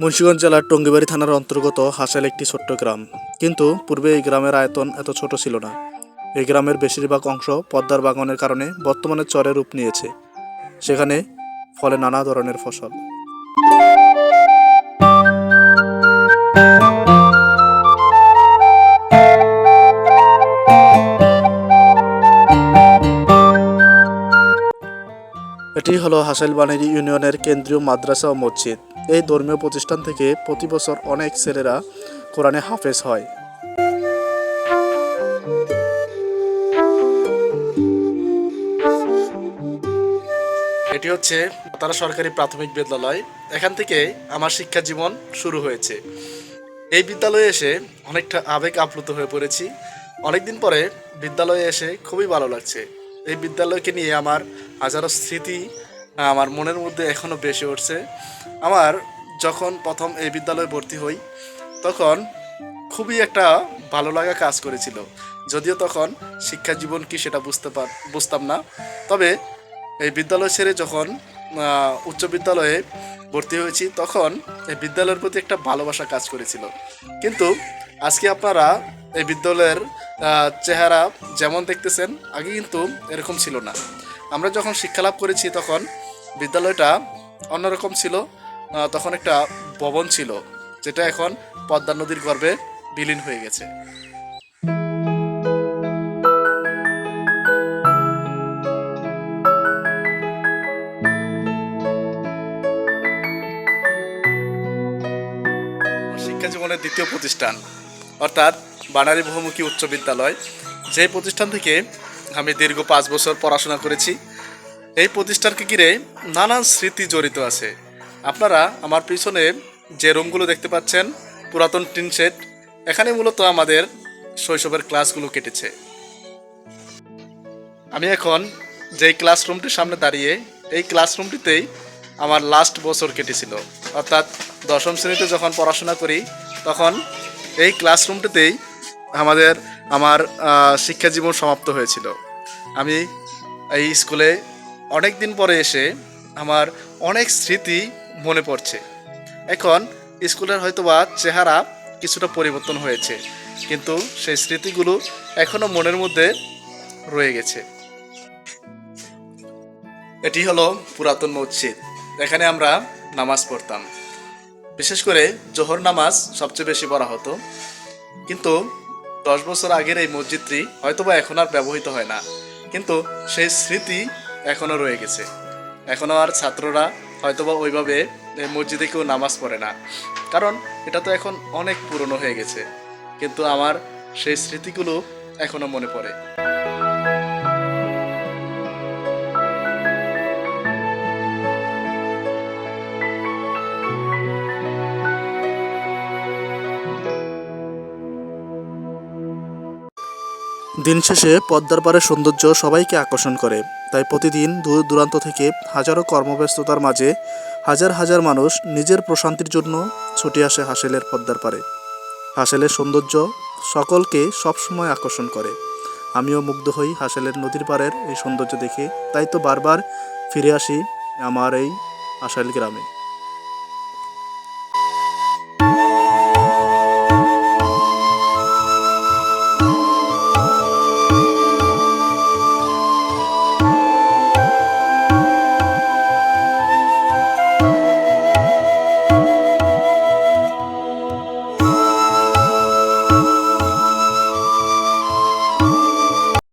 মুন্সিগঞ্জ জেলার টঙ্গিবাড়ি থানার অন্তর্গত হাসাল একটি ছোট্ট গ্রাম। কিন্তু পূর্বে এই গ্রামের আয়তন এত ছোট ছিল না। এই গ্রামের বেশিরভাগ অংশ পদ্মার বাগানের কারণে বর্তমানে চরে রূপ নিয়েছে। সেখানে ফলে নানা ধরনের ফসল। এটি হলো হাসাইল বানেরি ইউনিয়নের কেন্দ্রীয় মাদ্রাসা ও মসজিদ। এই ধর্মীয় প্রতিষ্ঠান থেকে প্রতি বছর অনেক ছেলেরা কোরআনে হাফেজ হয়। এটি হচ্ছে তারা সরকারি প্রাথমিক বিদ্যালয়। এখান থেকে আমার শিক্ষা জীবন শুরু হয়েছে। এই বিদ্যালয়ে এসে অনেকটা আবেগ আপ্লুত হয়ে পড়েছি। অনেকদিন পরে বিদ্যালয়ে এসে খুবই ভালো লাগছে। এই বিদ্যালয়কে নিয়ে আমার হাজারো স্মৃতি আমার মনের মধ্যে এখনও বেশি উঠছে। আমার যখন প্রথম এই বিদ্যালয়ে ভর্তি হই, তখন খুবই একটা ভালো লাগা কাজ করেছিল। যদিও তখন শিক্ষা জীবন কি সেটা বুঝতে পার, বুঝতাম না। তবে এই বিদ্যালয় ছেড়ে যখন উচ্চ বিদ্যালয়ে ভর্তি হয়েছি, তখন এই বিদ্যালয়ের প্রতি একটা ভালোবাসা কাজ করেছিল। কিন্তু আজকে আপনারা এই বিদ্যালয়ের চেহারা যেমন দেখতেছেন, আগে কিন্তু এরকম ছিল না। আমরা যখন শিক্ষা লাভ করেছি তখন বিদ্যালয়টা অন্যরকম ছিল তখন একটা ভবন ছিল, যেটা এখন পদ্মা নদীর গর্ভে বিলীন হয়ে গেছে। শিক্ষা জীবনের দ্বিতীয় প্রতিষ্ঠান, অর্থাৎ বানারী বহুমুখী উচ্চ বিদ্যালয় যে প্রতিষ্ঠান থেকে আমি দীর্ঘ পাঁচ বছর পড়াশোনা করেছি। এই প্রতিষ্ঠানকে ঘিরে নানান স্মৃতি জড়িত আছে। আপনারা আমার পিছনে যে রুমগুলো দেখতে পাচ্ছেন, পুরাতন টিন সেট, এখানে মূলত আমাদের শৈশবের ক্লাসগুলো কেটেছে। আমি এখন যেই ক্লাসরুমটির সামনে দাঁড়িয়ে, এই ক্লাসরুমটিতেই আমার লাস্ট বছর কেটেছিল। অর্থাৎ দশম শ্রেণীতে যখন পড়াশোনা করি, তখন এই ক্লাসরুমটিতেই আমাদের আমার শিক্ষা জীবন সমাপ্ত হয়েছিল। আমি এই স্কুলে অনেক দিন পরে এসে আমার অনেক স্মৃতি মনে পড়ছে। এখন স্কুলের হয়তোবা চেহারা কিছুটা পরিবর্তন হয়েছে, কিন্তু সেই স্মৃতিগুলো এখনও মনের মধ্যে রয়ে গেছে। এটি হলো পুরাতন মসজিদ। এখানে আমরা নামাজ পড়তাম। বিশেষ করে জোহর নামাজ সবচেয়ে বেশি পড়া হতো। কিন্তু দশ বছর আগের এই মসজিদটি হয়তোবা এখন আর ব্যবহৃত হয় না। কিন্তু সেই স্মৃতি এখনও রয়ে গেছে। এখনও আর ছাত্ররা হয়তোবা ওইভাবে মসজিদে কেউ নামাজ পড়ে না। কারণ এটা তো এখন অনেক পুরনো হয়ে গেছে। কিন্তু আমার সেই স্মৃতিগুলো এখনও মনে পড়ে। দিন শেষে পদ্মার পাড়ের সৌন্দর্য সবাইকে আকর্ষণ করে। তাই প্রতিদিন দূর দূরান্ত থেকে হাজারো কর্মব্যস্ততার মাঝে হাজার হাজার মানুষ নিজের প্রশান্তির জন্য ছুটে আসে হাসেলের পদ্মার পাড়ে। হাসেলের সৌন্দর্য সকলকে সবসময় আকর্ষণ করে। আমিও মুগ্ধ হই হাসেলের নদীর পাড়ের এই সৌন্দর্য দেখে। তাই তো বারবার ফিরে আসি আমার এই হাসেল গ্রামে।